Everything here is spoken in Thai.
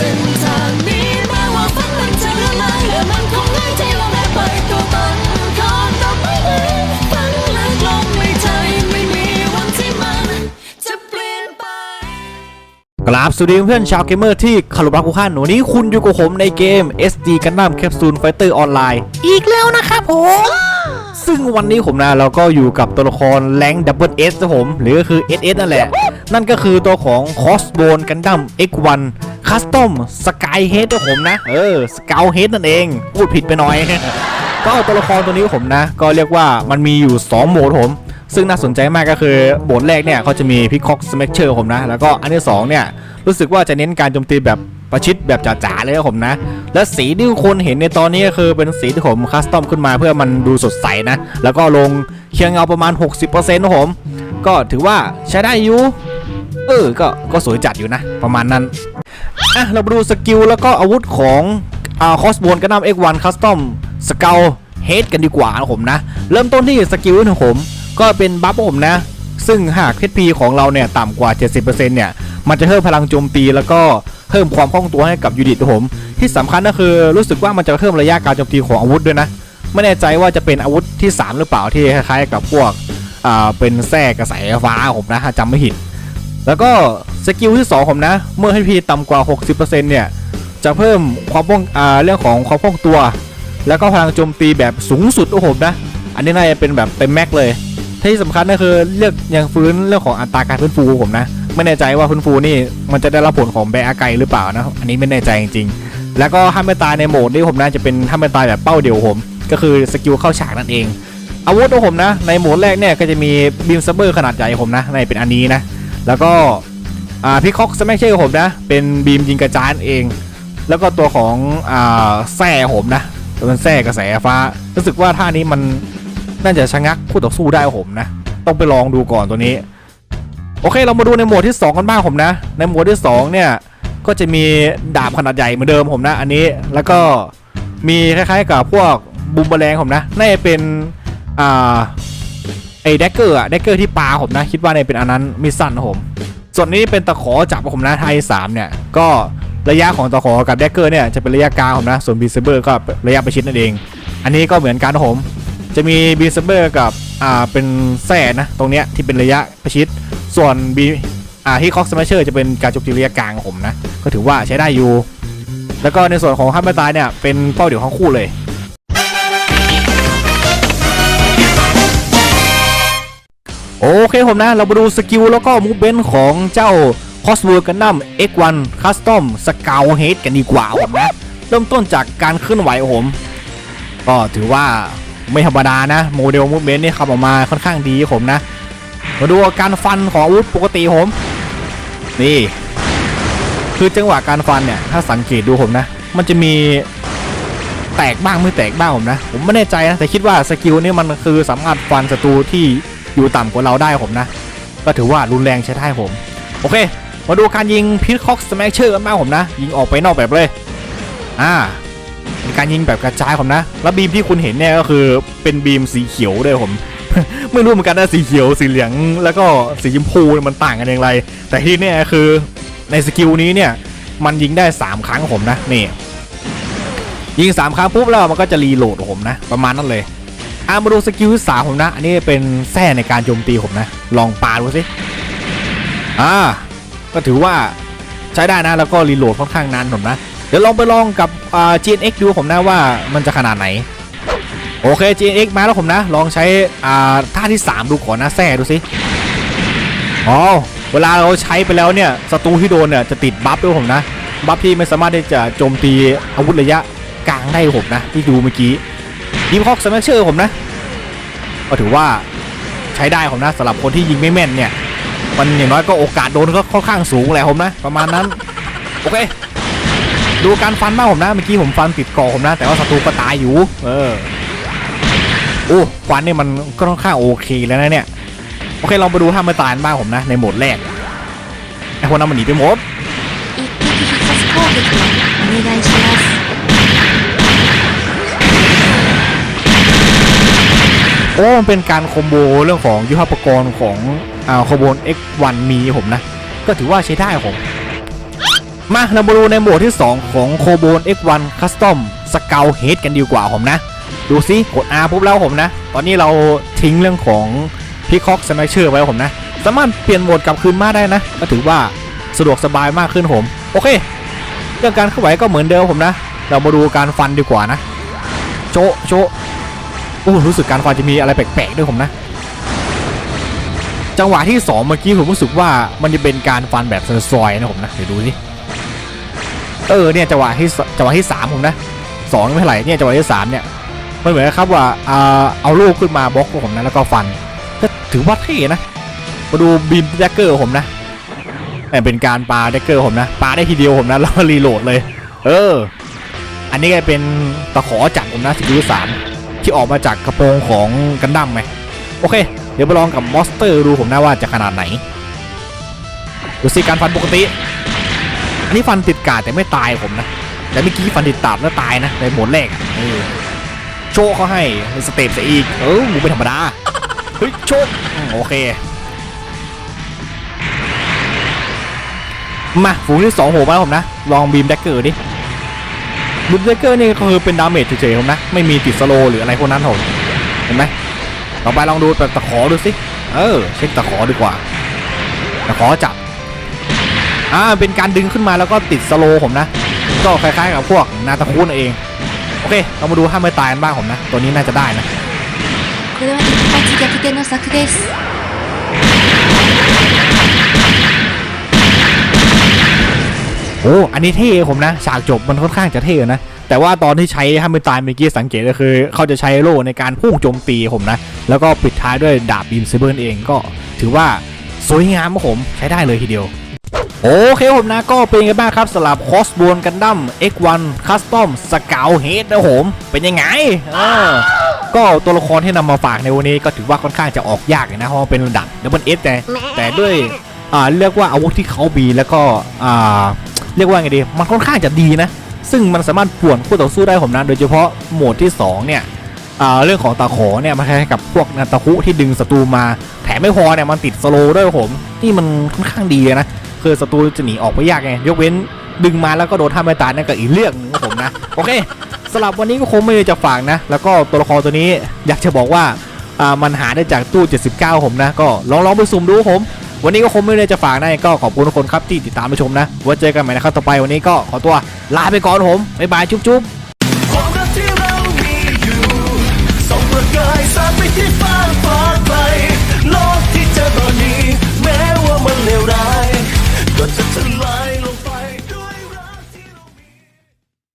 ส้นทางนี้แม้ว่าฝันมันจะละลายและมันคงง่ายที่เราได้ไปตัวตนของดอกไม้นั้นฝันลึกลงในใจไม่มีวันที่มันจะเปลี่ยนไป กราบสวัสดีเพื่อนชาวเกมเมอร์ที่คารพรักทุกท่านวันนี้คุณอยู่กับผมในเกม SD Gundam Capsule Fighter Online อีกแล้วนะครับผม ซึ่งวันนี้ผมนะเราก็อยู่กับตัวละครแรงดับเบิลเอสผม หรือก็คือ SS นั่นแหละ นั่นก็คือตัวของ Crossbone Gundam X1 Custom Skyhead นะผมนะ เออ Scout Head นั่นเอง พูดผิดไปหน่อย ก็ตัวละครตัวนี้ผมนะ ก็เรียกว่ามันมีอยู่ 2 โหมดผม ซึ่งน่าสนใจมากก็คือโหมดแรกเนี่ยเขาจะมีพิคอกสแมชเชอร์ผมนะ แล้วก็อันที่สองเนี่ยรู้สึกว่าจะเน้นการโจมตีแบบ ประชิดแบบจ๋าๆเลยครับผมนะ และสีที่ทุกคนเห็นในตอนนี้ก็คือเป็นสีที่ผมคัสตอมขึ้นมาเพื่อมันดูสดใสนะ แล้วก็ลงเคียงเงาประมาณ 60%นะผม ก็ถือว่าใช้ได้อยู่เออก็ก็สวยจัดอยู่นะ ประมาณนั้นอะเรามาดูสกิลแล้วก็อาวุธของอ่าคอสโบนกระนำ X1 Custom สตอมสเกลเฮดกันดีกว่านะผมนะ เริ่มต้นที่สกิลของผม ก็เป็นบัฟผมนะ ซึ่งหาก HP ของเราเนี่ย ต่ำกว่า 70%เนี่ย มันจะเพิ่มพลังโจมตีแล้วก็เพิ่มความคล่องตัวให้กับยูนิตผมที่สำคัญก็คือรู้สึกว่ามันจะเพิ่มระยะการโจมตีของอาวุธด้วยนะไม่แน่ใจว่าจะเป็นอาวุธที่3หรือเปล่าที่คล้ายๆกับพวกอ่าเป็นแส้กระแสฟ้าผมนะจำไม่ผิดแล้วก็สกิลที่2ผมนะเมื่อให้พีต่ำกว่า 60%เนี่ยจะเพิ่มความป้องอ่าเรื่องของความคล่องตัว แล้วก็พลังโจมตีแบบสูงสุดโอ้โหนะอันนี้น่าจะเป็นแบบเต็มแม็กเลยที่สำคัญก็คือเลือกยังฟื้นเรื่องของอัตราการฟื้นฟูผมนะ ไม่แน่ใจว่าฟื้นฟูนี่มันจะได้รับผลของแบอาไกหรือเปล่านะ อันนี้ไม่แน่ใจจริงๆ แล้วก็ห้ามไม่ตายในโหมดนี้ผมนะจะเป็นห้ามไม่ตายแบบเป้าเดียวผม ก็คือสกิลเข้าฉากนั่นเอง อาวุธของผมนะ ในโหมดแรกเนี่ยก็จะมีบีมซับเบอร์ขนาดใหญ่ผมนะในเป็นอันนี้นะ แล้วก็อ่าพิคอกสแมชเชอร์ผมนะ เป็นบีมยิงกระจานเอง แล้วก็ตัวของอแส้ผมนะเป็นแส้กระแสฟ้า รู้สึกว่าท่านี้มันน่าจะชะงักคู่ต่อสู้ได้ผมนะ ต้องไปลองดูก่อนตัวนี้ โอเคเรามาดูในหมวดที่ 2 กันบ้างผมนะ ในหมวดที่ 2 เนี่ย ก็จะมีดาบขนาดใหญ่เหมือนเดิมผมนะ อันนี้แล้วก็มีคล้ายๆกับพวกบูมเบอแรงผมนะน่าจะเป็นอ่าไอ้แดกเกอร์อะแดกเกอร์ที่ปลาผมนะ คิดว่าเนี่ยเป็นอันนั้นมิสซันนะผม ส่วนนี้เป็นตะขอจับผมนะไทย3เนี่ย ก็ระยะของตะขอกับแดกเกอร์เนี่ยจะเป็นระยะกลางผมนะ ส่วนบีเซเบอร์ก็ระยะประชิดนั่นเอง อันนี้ก็เหมือนกันนะผม จะมีบีเซเบอร์กับอ่าเป็นแส้นะ ตรงเนี้ยที่เป็นระยะประชิด ส่วนบีอ่าที่คอกสมาเชอร์จะเป็นการจมตีระยกลางผมนะ ก็ถือว่าใช้ได้อยู่ แล้วก็ในส่วนของห้ามตายเนี่ย เป็นเป้าเดี่ยวทั้งคู่เลยโอเคผมนะ เรามาดูสกิลแล้วก็มูฟเ e นของเจ้า c o s w o r d Gundam X1 Custom Scout Head กันดีกว่าผมนะ เริ่มต้นจากการเคลื่อนไหวผม ก็ถือว่าไม่ธรรมดานะ โมเดลมูฟเ e นนี่ขับออกมาค่อนข้างดีผมนะ มาดูการฟันของอาวุธปกติผม นี่ คือจังหวะการฟันเนี่ย ถ้าสังเกตดูผมนะ มันจะมีแตกบ้างไม่แตกบ้างผมนะ ผมไม่แน่ใจนะ แต่คิดว่าสกิลนี่มันคือสามารถฟันศัตรูที่อยู่ต่ำกว่าเราได้ผมนะ ก็ถือว่ารุนแรงใช้ได้ผม โอเค มาดูการยิงพิทคอกสแมชเชอร์กันบ้างผมนะ ยิงออกไปนอกแบบเลย อ่าเป็นการยิงแบบกระจายผมนะ แล้วบีมที่คุณเห็นเนี่ยก็คือเป็นบีมสีเขียวด้วยผม ไม่รู้เหมือนกันนะสีเขียวสีเหลืองแล้วก็สีชมพูมันต่างกันอย่างไร แต่ที่เนี่ยคือในสกิลนี้เนี่ยมันยิงได้ 3 ครั้งผมนะนี่ยิง 3 ครั้งปุ๊บแล้วมันก็จะรีโหลดผมนะ ประมาณนั้นเลยอะมาดูสกิลที่สามผมนะ อันนี้เป็นแส้ในการโจมตีผมนะ ลองปาดูสิอ่าก็ถือว่าใช้ได้นะแล้วก็รีโหลดค่อนข้างนานผมนะ เดี๋ยวลองไปลองกับอ่า GNX ดูผมนะว่ามันจะขนาดไหน โอเค GNX มาแล้วผมนะ ลองใช้อ่าท่าที่ 3 ดูก่อนนะแซ่ดูสิอ๋อเวลาเราใช้ไปแล้วเนี่ยศัตรูที่โดนเนี่ยจะติดบัฟด้วยผมนะบัฟที่ไม่สามารถที่จะโจมตีอาวุธระยะกลางได้ผมนะ ที่ดูเมื่อกี้ยิมคอกสแมชเชอร์ผมนะ ก็ถือว่าใช้ได้ผมนะสำหรับคนที่ยิงไม่แม่นเนี่ย มันอย่างน้อยก็โอกาสโดนก็ค่อนข้างสูงแหละผมนะ ประมาณนั้น โอเค ดูการฟันบ้างผมนะ เมื่อกี้ผมฟันติดกาะผมนะ แต่ว่าศัตรูก็ตายอยู่ เออ โอ้ควันนี่มันก็ค่อนข้างโอเคแล้วนะเนี่ย โอเคลองไปดูท่ามาตานบ้างผมนะ ในโหมดแรกไอ้คนนั้นมันหนีไปหมดโอ้มันเป็นการคอมโบเรื่องของยุทธปกรณ์ของอ่าขบวน X1 มีผมนะ ก็ถือว่าใช้ได้ผมมาเรามาดูในโหมดที่ 2 ของโคโบน X1 Custom สเกลเฮดกันดีกว่าผมนะ ดูซิกด R ปุ๊บแล้วผมนะ ตอนนี้เราทิ้งเรื่องของพิคอกสไนเชอร์ไว้ผมนะ สามารถเปลี่ยนโหมดกลับคืนมาได้นะ ก็ถือว่าสะดวกสบายมากขึ้นผม โอเค เรื่องการเคลื่อนไหวก็เหมือนเดิมผมนะ เรามาดูการฟันดีกว่านะโจโจโอ้รู้สึกการฟันจะมีอะไรแปลกๆด้วยผมนะ จังหวะที่ 2 เมื่อกี้ผมรู้สึกว่ามันจะเป็นการฟันแบบซอยๆนะผมนะเดี๋ยวดูสิเออเนี่ยจังหวะที่จังหวะที่สามผมนะสองไม่เท่าไหร่เนี่ยจังหวะที่สามเนี่ย มันเหมือนครับว่าเอาลูกขึ้นมาบล็อกผมนะแล้วก็ฟัน ก็ถือว่าเท่นะมาดูบีมแดกเกอร์ผมนะเนี่เป็นการปาแดกเกอร์ผมนะปาได้ทีเดียวผมนะแล้วก็รีโหลดเลย เออ อันนี้ก็เป็นตะขอจักผมนะสกิลสามที่ออกมาจากกระโปรงของกันดั้มไหมโอเค เดี๋ยวไปลองกับมอสเตอร์ดูผมนะว่าจะขนาดไหนดูสิการฟันปกติอันนี้ฟันติดกาดแต่ไม่ตายผมนะแต่เมื่อกี้ฟันติดตาดแล้วตายนะในหมดแรกเออ โชว์เขาให้สเต็ปซะอีก เออหมูเป็นธรรมดา เฮ้ย โชว์โอเค มาฝูงที่สองโหมาผมนะ ลองบีมแดกเกอร์ดิบูมเดเกอร์นี่ก็คือเป็นดาเมจเฉยๆผมนะ ไม่มีติดสโลหรืออะไรพวกนั้นผมเห็นไหมต่อไปลองดูแบบตะขอดูสิ เออ เช็คตะขอดีกว่า ตะขอจับ อ่า เป็นการดึงขึ้นมาแล้วก็ติดสโลผมนะ ก็คล้ายๆกับพวกนาตาคูนเอง โอเค เรามาดูถ้าไม่ตายกันบ้างผมนะ ตัวนี้น่าจะได้นะ これは一発逆転の策です โอ้ อันนี้เท่ผมนะ ฉากจบมันค่อนข้างจะเท่นะ แต่ว่าตอนที่ใช้ถ้าไม่ตายเมื่อกี้สังเกตก็คือ เขาจะใช้โล่ในการพุ่งโจมตีผมนะ แล้วก็ปิดท้ายด้วยดาบบีมเซเบิร์นเองก็ถือว่าสวยงามครับผมใช้ได้เลยทีเดียว โอเคผมนะก็เป็นไงบ้างครับสำหรับคอสบนกันดั้ม X1 Custom s c o u t Head นะผมเป็นยังไงเออก็ตัวละครที่นำมาฝากในวันนี้ก็ถือว่าค่อนข้างจะออกยากนะเพราะเป็นระดับดับเบิลเอสแต่แต่ด้วยอ่าเรียกว่าอาวุธที่เขามีแล้วก็อ่าเรียกว่าไงดีมันค่อนข้างจะดีนะ ซึ่งมันสามารถป่วนคู่ต่อสู้ได้ผมนะโดยเฉพาะโหมดที่ 2 เนี่ยเรื่องของตาขอเนี่ยมันคล้ายกับพวกนาตาคุที่ดึงศัตรูมา แถมไม่พอเนี่ยมันติดสโลด้วยผมที่มันค่อนข้างดีเลยนะ คือศัตรูจะหนีออกไปยากไงยกเว้นดึงมาแล้วก็โดนท่าไม่ตายนั่นก็อีกเรื่องนึงผมนะโอเคสำหรับวันนี้ก็คงไม่ได้จะฝากนะ แล้วก็ตัวละครตัวนี้อยากจะบอกว่ามันหาได้จากตู้ 79 ผมนะ ก็ลองลองไปสุ่มดูผม วันนี้ก็คงไม่ได้จะฝากนะก็ขอบคุณทุกคนครับที่ติดตามรับชมนะไว้เจอกันใหม่นะครับต่อไปวันนี้ก็ขอตัวลาไปก่อนผมบ๊ายบายจุ๊บๆความรักที่เรามีอยู่ส่องประกายสาดไปที่ฟ้า